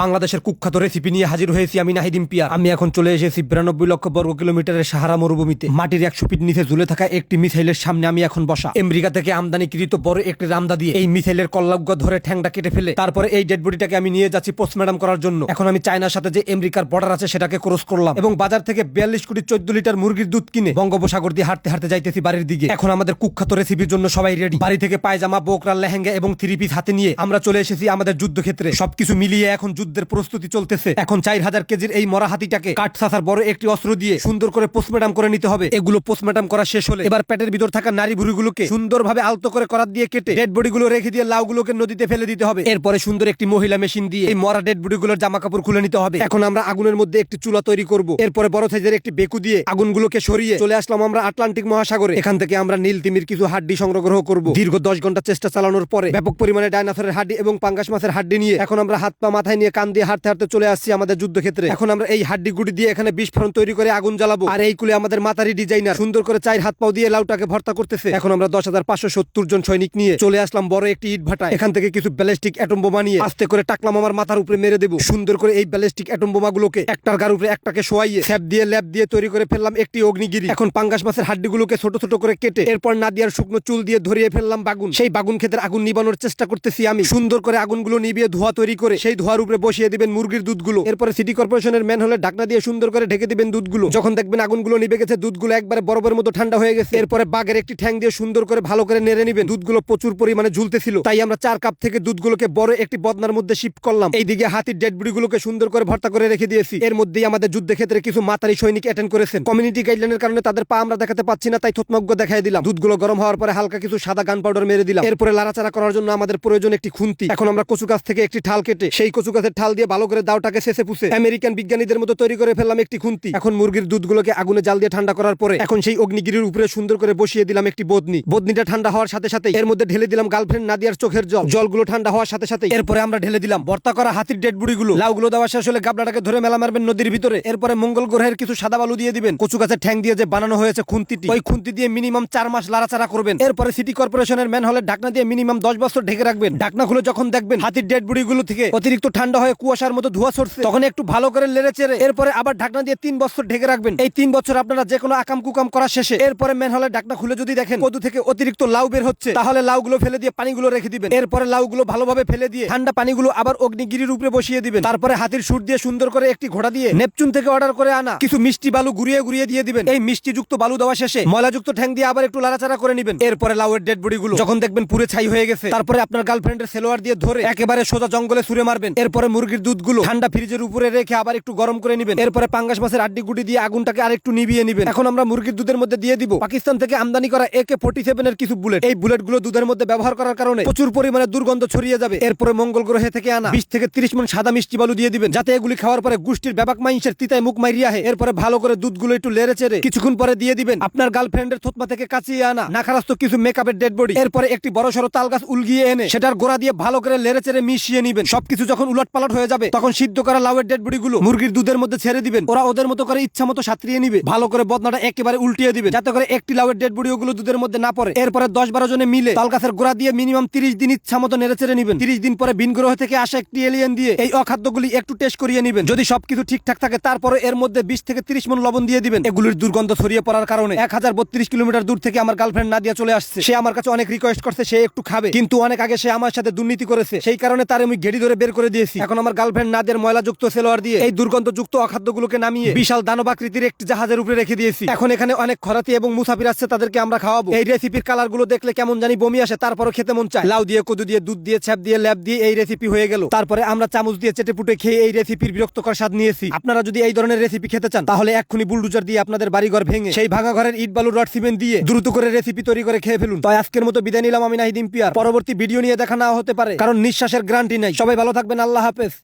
বাংলাদেশের কুখ্যাত রেসিপি নিয়ে হাজির হয়েছি আমি নাহিদ ইম্পিয়া আমি এখন চলে এসেছি বিরানব্বই লক্ষ বর্গ কিলোমিটারের সাহারা মরুভূমিতে। মাটির একশো ফিট নিচে ঝুলে থাকা একটি মিসাইলের সামনে আমি এখন বসা। আমেরিকা থেকে আমদানিকৃত বড় একটি রামদা দিয়ে এই মিসাইলের কল্লাগ্য ধরে ঠ্যাংটা কেটে ফেলে, তারপরে এই ডেড বডিটাকে আমি নিয়ে যাচ্ছি পোস্টম্যাডাম করার জন্য। এখন আমি চায়নার সাথে যে আমেরিকার বর্ডার আছে সেটাকে ক্রস করলাম। এবং বাজার থেকে বিয়াল্লিশ কোটি চোদ্দ লিটার মুরগির দুধ কিনে বঙ্গোপসাগর দিয়ে হাঁটতে হাঁটতে যাইতেছি বাড়ির দিকে। এখন আমাদের কুখ্যাত রেসিপির জন্য সবাই রেডি বাড়ি থেকে পায়জামা, বোকরা, লেহেঙ্গা এবং থ্রি পিস হাতে নিয়ে আমরা চলে এসেছি আমাদের যুদ্ধক্ষেত্রে। সবকিছু মিলিয়ে এখন যুদ্ধের প্রস্তুতি চলতেছে। এখন চার হাজার কেজির এই মরা হাতিটাকে কাঠ সাসার বড় একটি অস্ত্র দিয়ে সুন্দর করে পোস্টম্যাডাম করে নিতে হবে। এগুলো পোস্টম্যাডাম করা শেষ হলে এবার পেটের ভিতর থাকা নারী ভুড়িগুলোকে সুন্দরভাবে আলতো করে করাত দিয়ে কেটে ডেড বডিগুলো রেখে দিয়ে লাউগুলোকে নদীতে ফেলে দিতে হবে। এরপরে সুন্দর একটি মহিলা মেশিন দিয়ে এই মরা ডেড বডিগুলোর জামা কাপড় খুলে নিতে হবে। এখন আমরা আগুনের মধ্যে একটি চুলা তৈরি করব। এরপরে বড় সাইজের একটি বেকু দিয়ে আগুনগুলোকে সরিয়ে চলে আসলাম আমরা আটলান্টিক মহাসাগরে। এখান থেকে আমরা নীল তিমির কিছু হাড্ডি সংগ্রহ করব। দীর্ঘ দশ ঘণ্টা চেষ্টা চালানোর পরে ব্যাপক পরিমাণে ডাইনাসরের হাড্ডি এবং পাঙ্গাস মাছের হাড্ডি নিয়ে এখন আমরা হাত পা মাথায় নিয়ে কান দিয়ে হাঁটতে হাঁটতে চলে আসছি আমাদের যুদ্ধক্ষেত্রে। এখন আমরা এই হাড্ডি গুড়ি দিয়ে এখানে বিস্ফোরণ তৈরি করে আগুন জ্বালাবো। আর এই কুলে আমাদের মাতারি ডিজাইনার সুন্দর করে চার হাত পাও দিয়ে লাউটাকে ভর্তা করতেছে। এখন আমরা দশ হাজার পাঁচশো সত্তর জন সৈনিক নিয়ে চলে আসলাম বড় একটি ইট ভাটা এখান থেকে কিছু ব্যালিস্টিক অ্যাটম বোমা নিয়ে আস্তে করে টাকলাম আমার মাথার উপরে মেরে দেবো। সুন্দর করে এই ব্যালিস্টিক অ্যাটম বোমা গুলোকে একটার গার উপরে একটাকে শোয়াইয়ে স্যাপ দিয়ে, ল্যাপ দিয়ে তৈরি করে ফেললাম একটি অগ্নিগিরি। এখন পাঙ্গাস মাছের হাড্ডিগুলোকে ছোট ছোট করে কেটে এরপর নাদিয়ার শুকনো চুল দিয়ে ধরিয়ে ফেললাম বাগুন। সেই বাগুন ক্ষেতের আগুন নিবানোর চেষ্টা করতেছি আমি। সুন্দর করে আগুনগুলো নিবিয়ে ধোয়া তৈরি করে সেই ধোয়ার উপরে বসিয়ে দিবেন মুরগির দুধগুলো। এরপরে সিটি কর্পোরেশনের ম্যান হলে ঢাকনা দিয়ে সুন্দর করে ঢেকে দিবেন দুধগুলো। যখন দেখবেন আগুনগুলো নিবে গেছে, দুধগুলো একবারে বরফের মতো ঠান্ডা হয়ে গেছে। এরপরে বাঘের একটি ঠ্যাং দিয়ে সুন্দর করে ভালো করে নেড়ে নিবেন। দুধগুলো প্রচুর পরিমাণে ঝুলতেছিল। তাই আমরা চার কাপ থেকে দুধগুলোকে বড় একটি বদনার মধ্যে শিফট করলাম। এইদিকে হাতির ডেড বডিগুলোকে সুন্দর করে ভর্তা করে রেখে দিয়েছি। এর মধ্যেই আমাদের যুদ্ধ ক্ষেত্রে কিছু মাতারি সৈনিক অ্যাটেন্ড করেছেন। কমিউনিটি গাইডলাইনের কারণে তাদের পা আমরা দেখাতে পাচ্ছি না, তাই থতমজ্ঞ দেখাই দিলাম। দুধগুলো গরম হওয়ার পরে হালকা কিছু সাদা গান পাউডার মেরে দিলাম। এরপরে লাড়াচাড়া করার জন্য আমাদের প্রয়োজন একটি খুন্তি। এখন আমরা কচু গাছ থেকে একটি ঠাল কেটে সেই কচু গাছের ঠাল দিয়ে ভালো করে দাওটাকে শেষে পুষে আমেরিকান বিজ্ঞানীদের মতো তৈরি করে ফেললাম একটি খুন্তি। এখন মুরগির দুধগুলোকে আগুনে জাল দিয়ে ঠান্ডা করার পরে এখন সেই অগ্নিগিরির উপরে সুন্দর করে বসিয়ে দিলাম একটি বদনি। বদনিটা ঠান্ডা হওয়ার সাথে সাথে এর মধ্যে ঢেলে দিলাম গার্লফ্রেন্ড নাদিয়ার চোখের জল। জলগুলো ঠান্ডা হওয়ার সাথে সাথে এরপরে আমরা ঢেলে দিলাম ভর্তা করা হাতির ডেড বুড়িগুলো। লাউগুলো দেওয়া শেষ হলে গাবলাটাকে ধরে মেলা মারবেন নদীর ভিতরে। এরপরে মঙ্গল গ্রহের কিছু সাদা বালু দিয়ে দিবেন। কচু গাছের ঠ্যাং দিয়ে যে বানানো হয়েছে খুন্তিটি, ওই খুন্তি দিয়ে মিনিমাম চার মাস লাড়াচাড়া করবেন। এরপরে সিটি কর্পোরেশনের ম্যান হলে ঢাকনা দিয়ে মিনিমাম দশ বছর ঢেকে রাখবেন। ঢাকনা খুলে যখন দেখবেন হাতির ডেড বুড়িগুলো থেকে অতিরিক্ত ঠান্ডা হয়ে কুয়াশার মতো ধোয়া ছড়ছে। তখন একটু ভালো করে লেড়ে চেড়ে, এরপরে আবার ঢাকনা দিয়ে তিন বছর ঢেকে রাখবেন। এই তিন বছর আপনারা যে কোনো আকাম কুকাম করা শেষে, এরপরে ম্যান হলে ঢাকনা খুলে যদি দেখেন কদু থেকে অতিরিক্ত লাউ বের হচ্ছে, তাহলে লাউগুলো ফেলে দিয়ে পানিগুলো রেখে দিবেন। এরপরে লাউগুলো ভালোভাবে ফেলে দিয়ে ঠান্ডা পানিগুলো আবার অগ্নিগিরির উপরে বসিয়ে দিবেন। তারপরে হাতির সুর দিয়ে সুন্দর করে একটি ঘোড়া দিয়ে নেপচুন থেকে অর্ডার করে আনা কিছু মিষ্টি বালু ঘুরিয়ে ঘুরিয়ে দিয়ে দিবেন। এই মিষ্টি যুক্ত বালু দেওয়া শেষে ময়লাযুক্ত ঠ্যাং দিয়ে আবার একটু লাড়াচাড়া করে নিবেন। এরপরে লাউয়ের ডেড বডি গুলো যখন দেখবেন পুরে ছাই হয়ে গেছে, তারপরে আপনার গার্লফ্রেন্ডের সেলোয়ার দিয়ে ধরে একেবারে সোজা জঙ্গলে সুরে মারবেন। এরপরে মুরগির দুধগুলো ঠান্ডা ফ্রিজের উপরে রেখে আবার একটু গরম করে নিবেন। এরপরে পাঙ্গাস মাছের আড্ডি গুটি দিয়ে আগুনটাকে আরেকটু নিভিয়ে নিবেন। এখন আমরা মুরগির দুধের মধ্যে দিয়ে দিব। পাকিস্তান থেকে আমদানি করা একে ফোর্টি সেভেনের কিছু বুলেট। এই বুলেটগুলো দুধের মধ্যে ব্যবহার করার কারণে প্রচুর পরিমাণে দুর্গন্ধ ছড়িয়ে যাবে। এরপরে মঙ্গল গ্রহে থেকে আনা বিশ থেকে তিরিশ মন সাদা মিষ্টি বালু দিয়ে দিবেন, যাতে এগুলি খাওয়ার পরে গুষ্টির ব্যাপক মাইন্সের তিতায় মুখ মাইরিয়া হে এরপরে ভালো করে দুধগুলো একটু লেড়ে চেড়ে কিছুক্ষণ পরে দিয়ে দিবেন। আপনার গার্লফ্রেন্ডের থতমা থেকে কাচিয়ে আনা নাখারাস্ত কিছু মেকআপের ডেড বডি। এরপরে একটি বড় সড়ো তাল গাছ উলগিয়ে এনে সেটার গোড়া দিয়ে ভালো করে লেড়ে চেড়ে মিশিয়ে নিবেন। সবকিছু যখন উলট পালট হয়ে যাবে। তখন সিদ্ধ করা লাউয়ের ডেড বডি গুলো মুরগির দুধের মধ্যে ছেড়ে দিবেন। ওরা ওদের মতো করে ইচ্ছা মতো সাঁতরিয়ে নিবে। ভালো করে বদনাটা একেবারে উল্টিয়ে দিবেন। যাতে করে একটি লাউয়ের ডেড বডি ওগুলো দুধের মধ্যে না পড়ে। এরপরে দশ বারো জনে মিলে তাল গাছের গোড়া দিয়ে মিনিমাম তিরিশ দিন ইচ্ছা মতো নেড়ে চেড়ে নিবেন। তিরিশ দিন পরে ভিন গ্রহ থেকে আসা একটি এলিয়েন দিয়ে এই অখাদ্যগুলি একটু টেস্ট করিয়ে নিবেন। যদি সবকিছু ঠিকঠাক থাকে, তারপরে এর মধ্যে বিশ থেকে তিরিশ মন লবণ দিয়ে দিবেন। এগুলির দুর্গন্ধ ছড়িয়ে পড়ার কারণে এক হাজার বত্রিশ কিলোমিটার দূর থেকে আমার গার্লফ্রেন্ড নাদিয়া চলে আসছে। সে আমার কাছে অনেক রিকোয়েস্ট করছে, সে একটু খাবে। কিন্তু অনেক আগে সে আমার সাথে দুর্নীতি করেছে। সেই কারণে তার আমি গেড়ি ধরে বের করে দিয়েছি। এখন আমার গার্লফ্রেন্ড নাদিয়ার ময়লাযুক্ত সেলোয়ার দিয়ে এই দুর্গন্ধযুক্ত অখাদ্যগুলোকে নামিয়ে বিশাল দানবাকৃতির একটি জাহাজের উপরে রেখে দিয়েছি। এখন এখানে অনেক খরাতি এবং মুসাফির আসছে, তাদেরকে আমরা খাওয়াবো। এই রেসিপির কালারগুলো দেখলে কেমন জানি বমি আসে, তারপরও খেতে মন চায়। লাউ দিয়ে, কদু দিয়ে, দুধ দিয়ে, ছ্যাপ দিয়ে ল্যাব দিয়ে এই রেসিপি হয়ে গেল। তারপরে আমরা চামচ দিয়ে চেটে পুটে খেয়ে এই রেসিপির বিরক্তকর স্বাদ নিয়েছি। আপনারা যদি এই ধরনের রেসিপি খেতে চান, তাহলে এক্ষুনি বুলডুজার দিয়ে আপনাদের বাড়িঘর ভেঙে সেই ভাঙা ঘরের ইট বালু রড সিমেন্ট দিয়ে দ্রুত করে রেসিপি তৈরি করে খেয়ে ফেলুন। তাই আজকের মতো বিদায় নিলাম আমি নাহিদ ইম্পিয়ার পরবর্তী ভিডিও নিয়ে দেখা না হতে পারে, কারণ নিঃশ্বাসের গ্রান্টি নাই। সবাই ভালো থাকবেন আল্লাহ হাফেজ